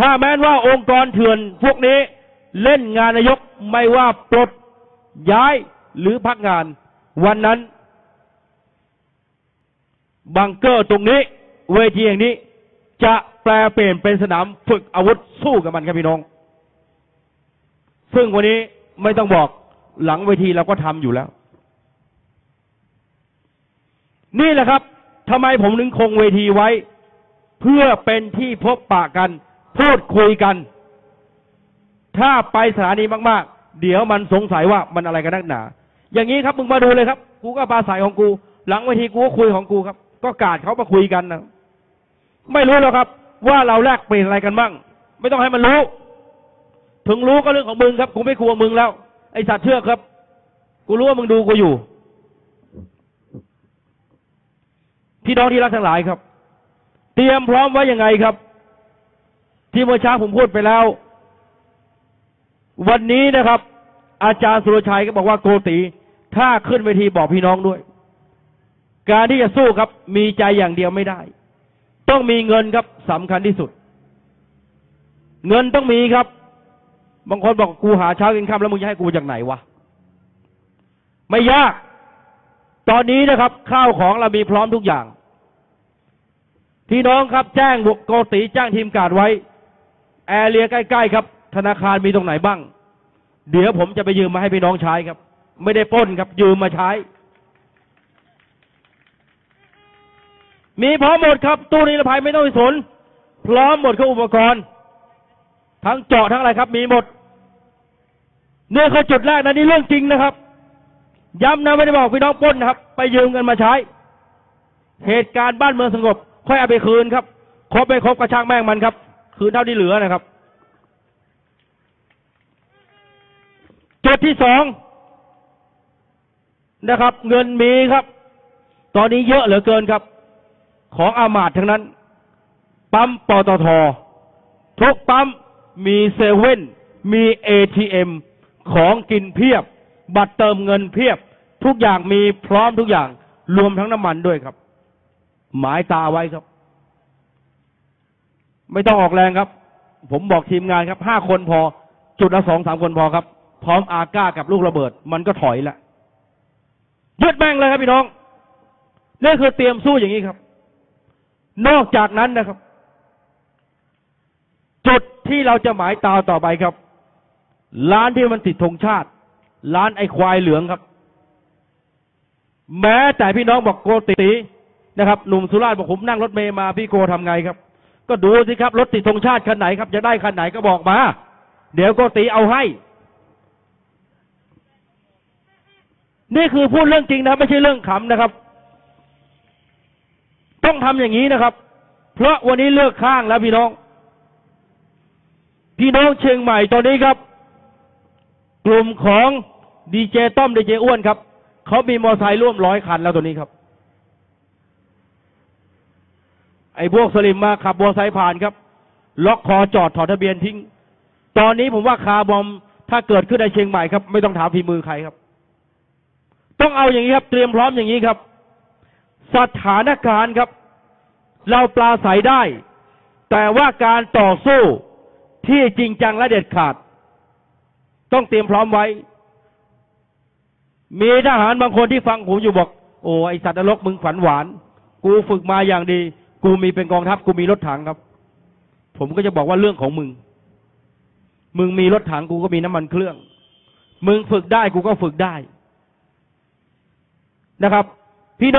ถ้าแม้นว่าองค์กรเถื่อนพวกนี้เล่นงานนายกไม่ว่าปลดย้ายหรือพักงาน วันนั้น บังเกอร์ตรงนี้ เวทีอย่างนี้ จะแปลเปลี่ยนเป็นสนามฝึกอาวุธสู้กับมันครับพี่น้อง ซึ่งวันนี้ไม่ต้องบอกหลังเวทีเราก็ทำอยู่แล้ว นี่แหละครับทำไมผมถึงคงเวทีไว้ เพื่อเป็นที่พบปะกัน พูดคุยกัน ถ้าไปสถานีมากๆ เดี๋ยวมันสงสัยว่ามันอะไรกันนักหนา อย่างนี้ครับมึงมาดูเลยครับ กูก็ปราศัยของกู หลังเวทีกูก็คุยของกูครับ ก็กาดเขามาคุยกันนะไม่รู้หรอกครับ ว่าเราแลกเปลี่ยนอะไรกันบ้าง ไม่ต้องให้มันรู้ ถึงรู้ก็เรื่องของมึงครับกูไม่กลัวมึงแล้ว ไอสัตว์เชื่อกครับ กูรู้ว่ามึงดูกูอยู่พี่น้องที่รักทั้งหลายครับ เตรียมพร้อมไว้ยังไงครับ ที่เมื่อเช้าผมพูดไปแล้ว วันนี้นะครับ อาจารย์สุรชัยก็บอกว่าโกติ ถ้าขึ้นเวทีบอกพี่น้องด้วย การที่จะสู้ครับ มีใจอย่างเดียวไม่ได้ ต้องมีเงินครับสำคัญที่สุด เงินต้องมีครับ บางคนบอกกูหาเช้ากินค่ำแล้วมึงจะให้กูจากไหนวะไม่ยาก ตอนนี้นะครับ ข้าวของเรามีพร้อมทุกอย่างพี่น้องครับแจ้งบุกโกติแจ้งทีมการดไว้ แอร์เรียใกล้ๆครับ ธนาคารมีตรงไหนบ้าง เดี๋ยวผมจะไปยืมมาให้พี่น้องใช้ครับ ไม่ได้ปล้นครับ ยืมมาใช้ มีพร้อมหมดครับ ตู้นิรภัยไม่ต้องสน พร้อมหมดครับอุปกรณ์ ทั้งเจาะทั้งอะไรครับ มีหมดเนี่ยคือจุดแรกนะนี่เรื่องจริงนะครับ ย้ำนะไม่ได้บอกพี่น้องปล้นนะครับ ไปยืมเงินมาใช้ เหตุการณ์บ้านเมืองสงบ ค่อยเอาไปคืนครับครบไม่ครบกระช่างแม่งมันครับ คืนเท่าที่เหลือนะครับ จุดที่สองนะครับ เงินมีครับ ตอนนี้เยอะเหลือเกินครับ ของอามาตทั้งนั้น ปั๊มปตททุกปั๊มมีเซเว่นมีเอทีเอ็มของกินเพียบ บัตรเติมเงินเพียบ ทุกอย่างมีพร้อมทุกอย่าง รวมทั้งน้ำมันด้วยครับ หมายตาไว้ครับ ไม่ต้องออกแรงครับ ผมบอกทีมงานครับห้าคนพอ จุดละสองสามคนพอครับ พร้อมอาก้ากับลูกระเบิด มันก็ถอยละยึดแม่งเลยครับพี่น้องนี่คือเตรียมสู้อย่างนี้ครับ นอกจากนั้นนะครับ จุดที่เราจะหมายตาต่อไปครับ ร้านที่มันติดธงชาติ ร้านไอ้ควายเหลืองครับ แม้แต่พี่น้องบอกโกตินะครับ หนุ่มสุราษฎร์บอกผมนั่งรถเมย์มาพี่โกทำไงครับ ก็ดูสิครับ รถติดธงชาติคันไหนครับจะได้คันไหนก็บอกมา เดี๋ยวโกติเอาให้ นี่คือพูดเรื่องจริงนะ ไม่ใช่เรื่องขำนะครับ ต้องทำอย่างนี้นะครับ เพราะวันนี้เลือกข้างแล้วพี่น้อง พี่น้องเชียงใหม่ตอนนี้ครับ กลุ่มของดีเจต้อมดีเจอ้วนครับเขามีมอเตอร์ไซค์ร่วมร้อยคันแล้วตัวนี้ครับ ไอ้พวกสลิมมาขับมอเตอร์ไซผ่านครับ ล็อกคอจอดถอดทะเบียนทิ้ง ตอนนี้ผมว่าคาร์บอมถ้าเกิดขึ้นในเชียงใหม่ครับ ไม่ต้องถามฝีมือใครครับ ต้องเอาอย่างนี้ครับ เตรียมพร้อมอย่างนี้ครับ สถานการณ์ครับ เราปลาใสได้ แต่ว่าการต่อสู้ที่จริงจังและเด็ดขาด ต้องเตรียมพร้อมไว้ มีทหารบางคนที่ฟังผมอยู่บอก โอ้ไอสัตว์นรกมึงฝันหวาน กูฝึกมาอย่างดี กูมีเป็นกองทัพกูมีรถถังครับ ผมก็จะบอกว่าเรื่องของมึง มึงมีรถถังกูก็มีน้ำมันเครื่อง มึงฝึกได้กูก็ฝึกได้นะครับ พี่น้อง